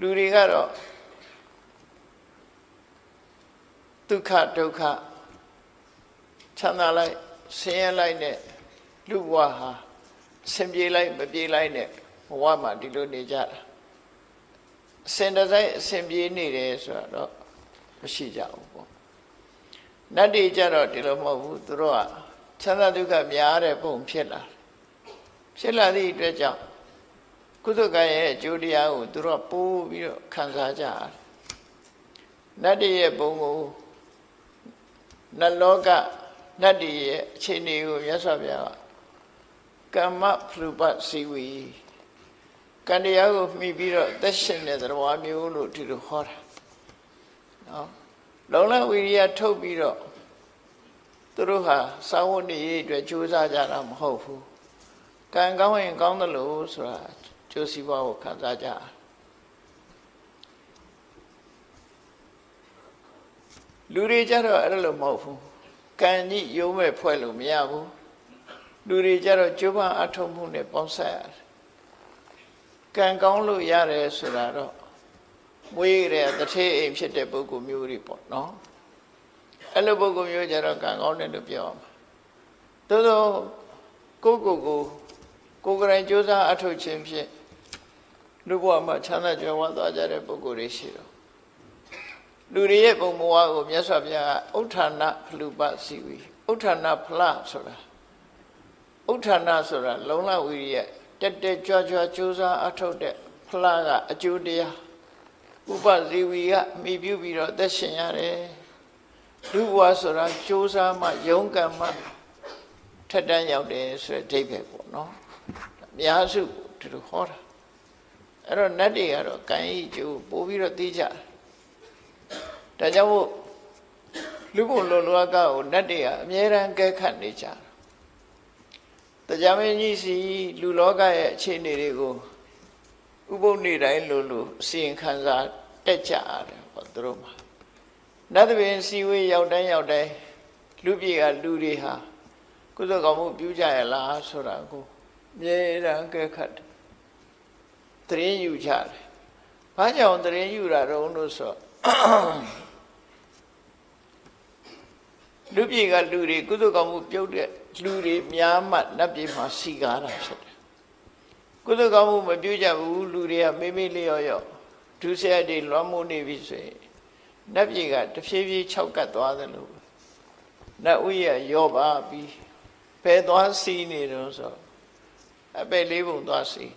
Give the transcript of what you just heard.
လူတွေကတော့ဒုက္ခဒုက္ခချမ်းသာလိုက်ဆင်းရဲလိုက်နဲ့လူဘဝဟာဆင်ပြေလိုက်မပြေလိုက်နဲ့ဘဝမှာဒီလိုနေကြတာအစင်တစိုက်အစင်ပြေနေတယ်ဆိုတော့မရှိကြဘူးပေါ့နတ်တွေကြတော့ဒီလိုမဟုတ်ဘူးသူတို့ကချမ်းသာဒုက္ခများတဲ့ပုံဖြစ်လာတယ်ဖြစ်လာသည့်အတွက်ကြောင့် ကုသကံရဲ့အကျိုးတရားကိုသူတို့ကပိုးပြီးတော့ခံစားကြရတယ်နတ်တွေရဲ့ပုံကိုနတ်လောကနတ်တွေရဲ့အခြေအနေကိုမြတ်စွာဘုရားကကမ္မဖလူပစီဝီကံတရားကိုမှီပြီးတော့သက်ရှင်တဲ့သဘောမျိုးလို့ဒီလိုဟောတာနော်လုံလဝိရိယထုတ်ပြီးတော့သူတို့ဟာစာဝတ်နေရေးအတွက်ကြိုးစားကြတာမဟုတ်ဘူးကံကောင်းရင်ကောင်းတယ်လို့ဆိုတာ ကျိုးစီးပွားကိုခံစားကြတာလူတွေကြတော့အဲ့လိုမဟုတ်ဘူးကံကြီးရုံးမဲ့ဖွဲ့လို့မရဘူးလူတွေကြတော့ကျိုးပန်းအထုံးမှုနဲ့ပေါင်းဆက်ရတယ်ကံကောင်းလို့ရတယ်ဆိုတာတော့မွေးတဲ့တထေးအိမ်ဖြစ်တဲ့ပုဂ္ဂိုလ်မျိုးတွေပေါ့နော်အဲ့လိုပုဂ္ဂိုလ်မျိုးကြတော့ကံကောင်းတယ်လို့ပြောရမှာသို့သောကိုယ့်ကိုယ်ကိုကိုယ်ကရင်ကြိုးစားအထုတ်ခြင်းဖြင့် လူဘဝမှာချမ်းသာကြွယ်ဝသွားကြတဲ့ပုဂ္ဂိုလ်တွေရှိတော့လူတွေရဲ့ပုံဘဝကိုမြတ်စွာဘုရားကဥဋ္ဌာဏဖလူပစီဝီဥဋ္ဌာဏဖလဆိုတာဥဋ္ဌာဏဆိုတာလုံလဝီရိယတက်တက်ကြွကြွကြိုးစားအထုတ်တဲ့ဖလကအကျိုးတရားဥပဇီဝီကမိပြုပြီးတော့သက်ရှင်ရတယ်လူဘဝဆိုတာကြိုးစားမှယုံကံမှထက်တန်းရောက်တယ်ဆိုတဲ့အိဗယ်ပေါ့နော်အများစုဒီလိုဟောတာ အဲ့တော့နတ်တွေကတော့ကံဤကျိုးပို့ပြီးတော့သိကြတယ်ဒါကြောင့်မို့လူဘုံလောလောကကိုနတ်တွေကအမြဲတမ်းကဲခတ်နေကြတယ်တရားမင်းကြီးစီလူလောကရဲ့အခြေအနေတွေကိုဥပုပ်နေတိုင်းလို့လို့အစီရင်ခံစာတက်ကြရတယ်ဟောသူတို့မှာနတ်တပင်စီဝေးရောက်တိုင်းရောက်တိုင်းလူပြေကလူတွေဟာကုသကောင်မှုပြုကြရလားဆိုတာကိုအမြဲတမ်းကဲခတ်တယ် တရင်ယူကြတယ်ဘာကြောင့်တရင်ယူတာတော့လို့ဆိုလူပြေကလူတွေကုသကောင်မှုပြုတ်တဲ့လူတွေများမှနတ်ပြေမှာစီကားတာဖြစ်တယ်ကုသကောင်မှုမပြုကြဘူးလူတွေကမေးမေးလျော့လျော့ဒုစရိုက်တွေလွှမ်းမိုးနေပြီဆိုရင်နတ်ပြေကတဖြည်းဖြည်းခြောက်ကပ်သွားတယ်လို့နတ်ဥယျရောပါပြီးဖယ်သွားစီးနေတော့ဆိုအပယ်လေးပုံသွားစီး